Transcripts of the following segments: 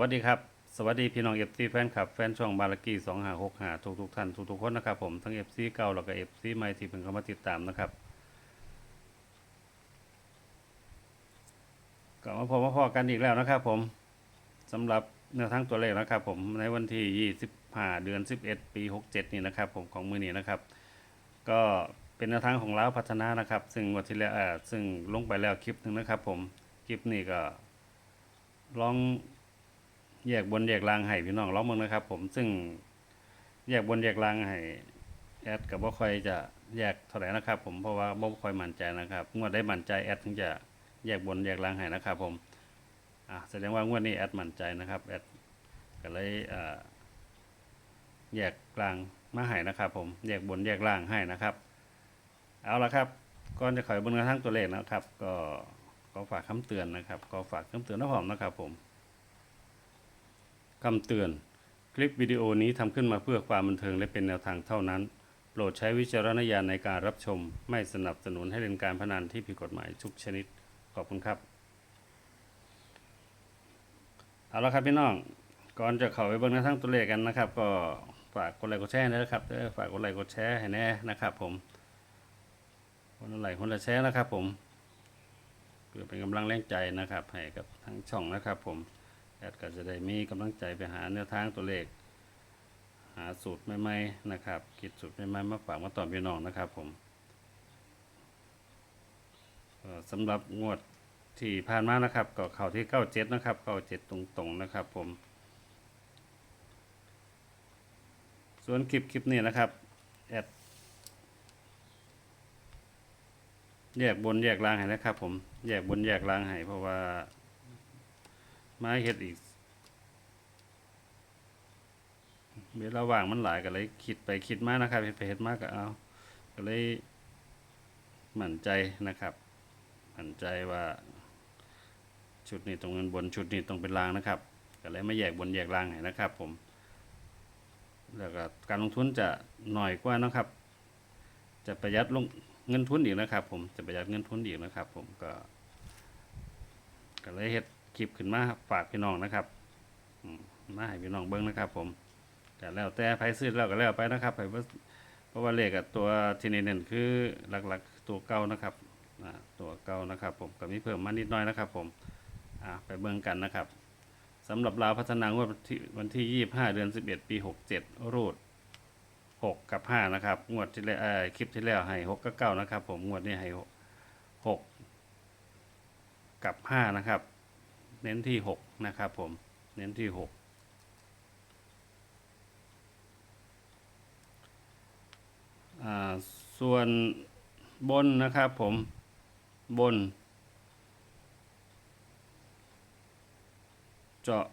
วัสดีครับ สวัสดีพี่น้องเอฟซีแฟนคลับ แฟนช่องบาลากี้สองหาหกหาทุกทุกท่านทุกทุกคนนะครับผมทั้งเอฟซีเก่าแล้วก็เอฟซีใหม่ที่เพิ่งเข้ามาติดตามนะครับก็มาพบมาพอกันอีกแล้วนะครับ ผมสำหรับแนวทางตัวเลขนะครับ ผมในวันที่ 25 เดือน 11 ปี 67 นี่นะครับ ผมของมือนี้นะครับ ก็เป็นแนวทางของล้าวพัฒนานะครับ ซึ่งวันที่แล้วเออซึ่งลงไปแล้วคลิปหนึ่งนะครับ ผมคลิปนี้ก็ลอง แยกบนแยกล่างให้พี่น้องร้องมึงนะครับ ผมซึ่งแยกบนแยกล่างให้แอดกับว่าค่อยจะแยกเท่าไหร่นะครับ ผมเพราะว่าบ่ค่อยมั่นใจนะครับงวดได้มั่นใจแอดถึงจะแยกบนแยกล่างให้นะครับ ผมอะแสดงว่างวดนี้แอดมั่นใจนะครับแอดก็เลยอ่าแยกกลางมาให้นะครับ ผมแยกบนแยกล่างให้นะครับ เอาละครับก่อนจะขอยบนกระทั่งตัวเลขนะครับ ก็ขอฝากคำเตือนนะครับขอฝากคำเตือนน้ำหอมนะครับ ผม คำเตือน คลิปวิดีโอนี้ทำขึ้นมาเพื่อความบันเทิงและเป็นแนวทางเท่านั้น โปรดใช้วิจารณญาณในการรับชม ไม่สนับสนุนให้เล่นการพนันที่ผิดกฎหมายทุกชนิด ขอบคุณครับ เอาละครับพี่น้อง ก่อนจะเข้าไปเบิ่งในทั้งตัวเลขกันนะครับ ก็ฝากกดไลค์กดแชร์นะครับเด้อฝากกดไลค์กดแชร์ให้แน่นะครับ ผมคนละไลค์คนละแชร์นะครับ ผมเพื่อเป็นกำลังแรงใจนะครับให้กับทั้งช่องนะครับ ผม ดก็จะได้มีกำลังใจไปหาแนวทางตัวเลข หาสูตรใหม่ๆนะครับ คิดสูตรใหม่ๆมาฝากมาตอนพี่น้องนะครับผมเออสำหรับงวดที่ผ่านมานะครับก็เข้าที่เก้าเจ็ดนะครับเก้าเจ็ดตรงๆนะครับผม ส่วนคลิปคลิปนี้นะครับแอดแยกบนแยกล่างให้นะครับผมแยกบนแยกล่างให้เพราะว่า มาเฮ็ดอีก เวลาว่างมันหลายก็เลยคิดไปคิดมานะครับเฮ็ดไปเฮ็ดมาก็เอาก็เลยมั่นใจนะครับมั่นใจว่า ชุดนี้ตรงเงินบนชุดนี้ตรงเป็นรางนะครับก็เลยไมาแยกบนแยกล่างให้นะครับ ผม แล้วก็การลงทุนจะหน่อยกว่านะครับ จะประหยัดลงเงินทุนอีกนะครับ ผมจะประหยัดเงินทุนอีกนะครับ ผมก็ก็เลยเฮ็ด คลิปขึ้นมาฝากพี่น้องนะครับมาให้พี่น้องเบิ้งนะครับ ผมแต่แล้วแต่ไผซื้อแล้วก็แล้วไปนะครับไผบ่เพราะว่าเลขอะตัวที่เน้นๆคือหลักๆตัวเก่านะครับตัวเก่านะครับ ผมก็มีเพิ่มมานิดหน้อยนะครับ ผมไปเบิ่งกันนะครับสำหรับลาวพัฒนางวดวันที่วันที่ 25 เดือน 11 ปี 67 รูด 6 กับ 5 นะครับ งวดที่แล้วคลิปที่แล้วให้ 6 กับ 9 นะครับ ผม งวดนี้ให้ 6 กับ 5 นะครับ เน้นที่ 6 นะครับผม เน้นที่ 6 ส่วนบนนะครับผมบน เจาะ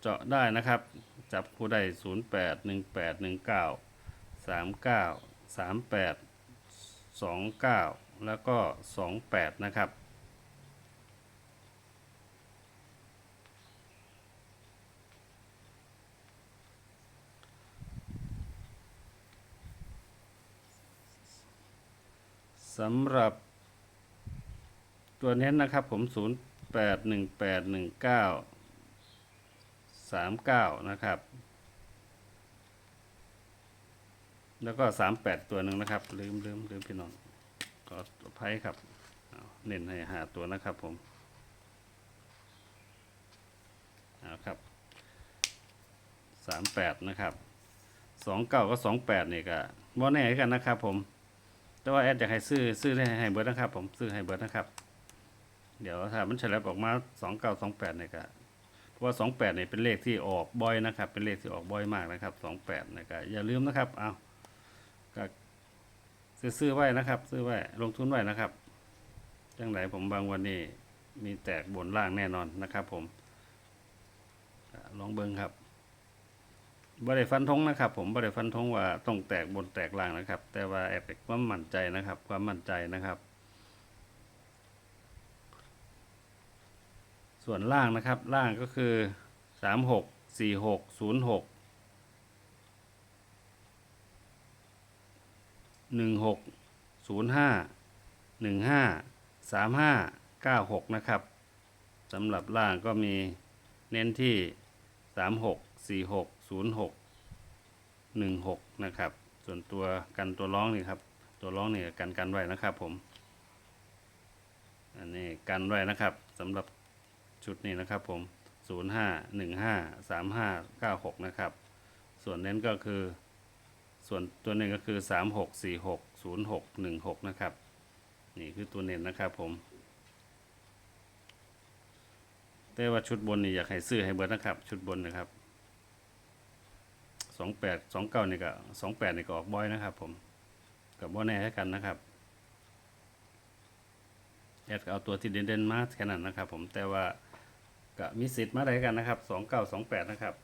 เจาะได้นะครับ จับผู้ได้ศูนย์แปดหนึ่งแปดหนึ่งเก้าสามเก้าสามแปดสองเก้าแล้วก็สองแปดนะครับ สำหรับ ตัวเน้นนะครับผม 0 8 1 8 1 9 3 9 นะครับ แล้วก็ 38 ตัวหนึ่งนะครับ ลืมลืมลืมพี่น้องขออภัยครับ เน้นให้หาตัวนะครับผมเอาครับ 38 นะครับ 29 ก็ 28 นี่ก็บ่แน่กันนะครับผม แต่ว่าแอดอยากให้ซื้อซื้อให้ให้เบิร์ดนะครับ ผมซื้อให้เบิร์ดนะครับ เดี๋ยวถ้ามันเฉลยออกมาสองเก้าสองแปดเนี่ยก็เพราะว่าสองแปดเนี่ยเป็นเลขที่ออกบ่อยนะครับ เป็นเลขที่ออกบ่อยมากนะครับสองแปดเนี่ยก็อย่าลืมนะครับเอาก็ซื้อซื้อไว้นะครับ ซื้อไว้ลงทุนไว้นะครับจังไหนผมบางวันนี้มีแตกบนล่างแน่นอนนะครับ ผมลองเบิ้งครับ บ่ได้ฟันธงนะครับ ผมบ่ได้ฟันธงว่าต้องแตกบนแตกล่างนะครับ แต่ว่าแอบเป็นความมั่นใจนะครับ ความมั่นใจนะครับ ส่วนล่างนะครับ ล่างก็คือสามหกสี่หกศูนย์หกหนึ่งหกศูนย์ห้าหนึ่งห้าสามห้าเก้าหกนะครับสำหรับล่างก็มีเน้นที่สามหกสี่หก ศูนย์หกหนึ่งหกนะครับ ส่วนตัวกันตัวร้องนี่ครับ ตัวร้องนี่กันกันไว้นะครับผม อันนี้กันไว้นะครับสำหรับชุดนี้นะครับผมศูนย์ห้าหนึ่งห้าสามห้าเก้าหกนะครับ ส่วนเน้นก็คือ ส่วนตัวหนึ่งก็คือสามหกสี่หกศูนย์หกหนึ่งหกนะครับ นี่คือตัวเน้นนะครับผมแต่ว่าชุดบนนี่อยากให้ซื้อให้เบิดนะครับ ชุดบนนะครับ สองแปดสองเก้านี่ก็สองแปดนี่ก็ออกบ่อยนะครับ ผมกับบ่แน่ให้กันนะครับแอดก็เอาตัวที่เด่นๆมาแค่นั้นนะครับ ผมแต่ว่าก็มีสิทธิ์มาได้กันนะครับสองเก้าสองแปดนะครับ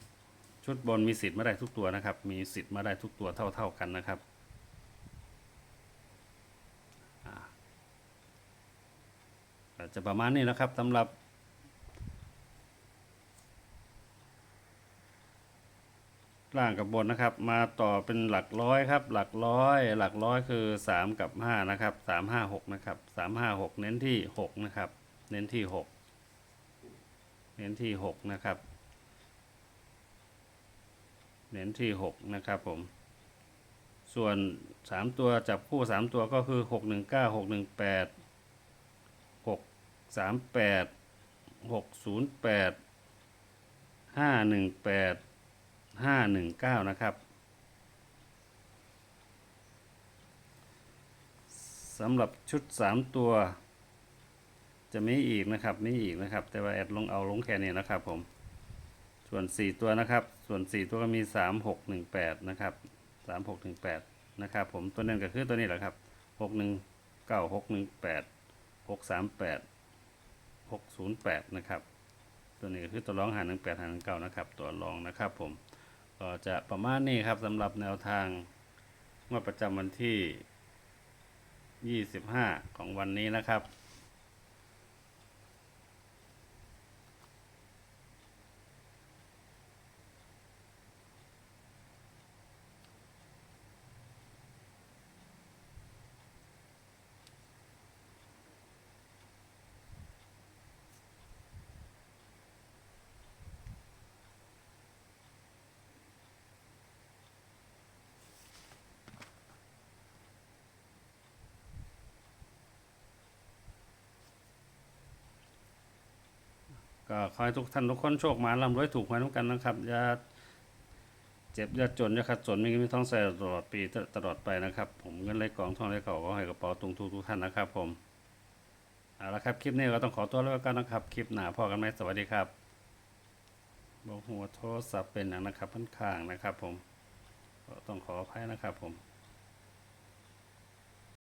ชุดบนมีสิทธิ์มาได้ทุกตัวนะครับ มีสิทธิ์มาได้ทุกตัวเท่า ๆกันนะครับอาก็จะประมาณนี้นะครับสำหรับ ล่างกับบนนะครับ มาต่อเป็นหลักร้อยครับ หลักร้อย หลักร้อยคือสามกับห้านะครับสามห้าหกนะครับสามห้าหกเน้นที่หกนะครับ เน้นที่หกเน้นที่หกนะครับ เน้นที่หกนะครับผม ส่วนสามตัวจับคู่สามตัวก็คือหกหนึ่งเก้าหกหนึ่งแปด หกสามแปดหกศูนย์แปดห้าหนึ่งแปดห้าหนึ่งเก้านะครับสำหรับชุดสามตัว จะมีอีกนะครับมีอีกนะครับ แต่ว่าแอดลงเอาลงแค่นี้นะครับผมส่วนสี่ตัวนะครับ ส่วนสี่ตัวก็มีสามหกหนึ่งแปดนะครับสามหกหนึ่งแปดนะครับผมตัวนั้นก็คือตัวนี้แหละครับหกหนึ่งเก้าหกหนึ่งแปดหกสามแปดหกศูนย์แปดนะครับ ตัวนี้ก็คือตัวรองหาหนึ่งแปดหาหนึ่งเก้านะครับ ตัวรองนะครับผม ก็จะประมาณนี้ครับสำหรับแนวทางงวดประจำวันที่ 25 ของวันนี้นะครับ ก็ขอให้ทุกท่านทุกคนโชคมาร่ำรวยถูกหวยน้ำกันนะครับอย่าเจ็บอย่าจนอย่าขัดสนมีเงินมีทองใส่ตลอดปีตลอดไปนะครับ ผมเงินไหลกองทองไหลเก่าก็ให้กระเป๋าตุงทุกทุกท่านนะครับ ผมเอาละครับคลิปนี้ก็ต้องขอตัวแล้วกันนะครับคลิปหน้าพอกันไหมสวัสดีครับบอกหัวโทรศัพท์เป็นอย่างนะครับพันข้างนะครับ ผมก็ต้องขออภัยนะครับผม